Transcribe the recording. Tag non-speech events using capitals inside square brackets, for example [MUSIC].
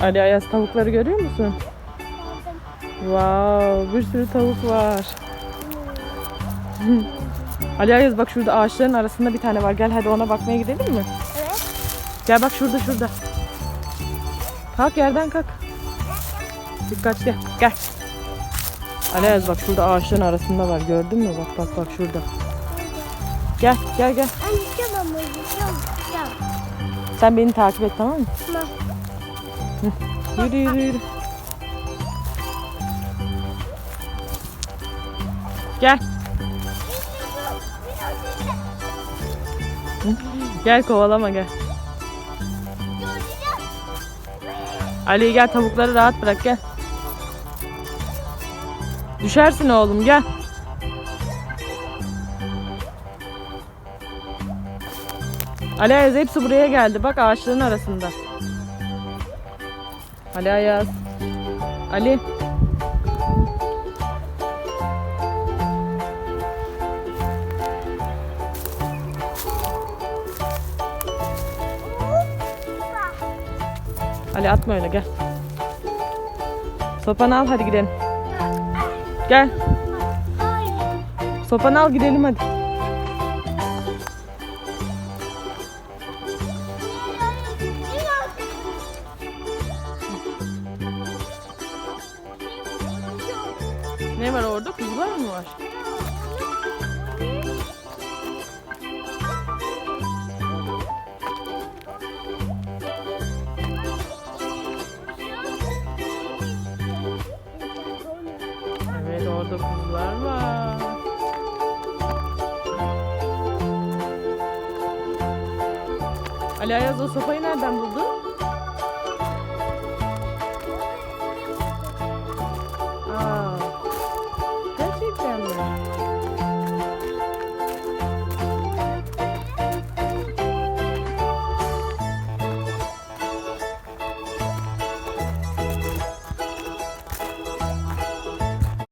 Ali Ayaz tavukları görüyor musun? Wow, bir sürü tavuk var. [LAUGHS] Ali Ayaz bak şurada ağaçların arasında bir tane var. Gel hadi ona bakmaya gidelim mi? Evet. Gel bak şurada şurada. Kalk yerden kalk. Dikkatli gel. Ali Ayaz bak şurada ağaçların arasında var. Gördün mü? Bak bak bak şurada. Gel gel gel. Sen beni takip et tamam mı? Tamam. Yürü yürü yürü. Gel. Gel kovalama gel. Ali gel tavukları rahat bırak gel. Düşersin oğlum gel. Ali hepsi buraya geldi. Bak ağaçların arasında. Ali Ayaz. Ali. Ali atma öyle gel. Sopanı al hadi gidelim. Gel. Sopanı al gidelim hadi. Ne var orada? Kuzular mı var? Evet orada kuzular var. Ali Ayaz o sopayı nereden buldu?